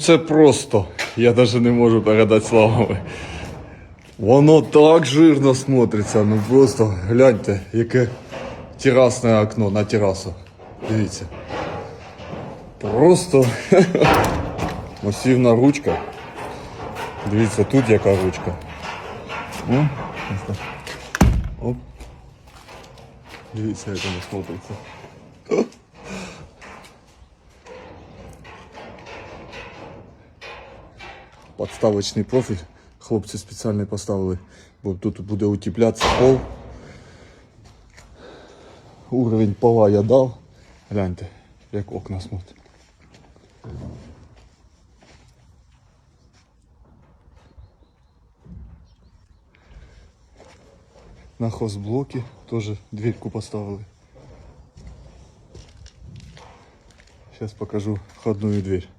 Це просто, я навіть не можу передати словами. Воно так жирно смотриться, ну просто гляньте, яке терасне окно на терасу. Дивіться. Просто масивна ручка. Дивіться, тут яка ручка. О, ось так. Оп. Дивіться, як воно смотриться. Подставочний профіль. Хлопці спеціально поставили, бо тут буде утеплятися пол. Уровень пола я дав. Гляньте, як окна смотрять. На хозблоке тоже дверьку поставили. Сейчас покажу входную дверь.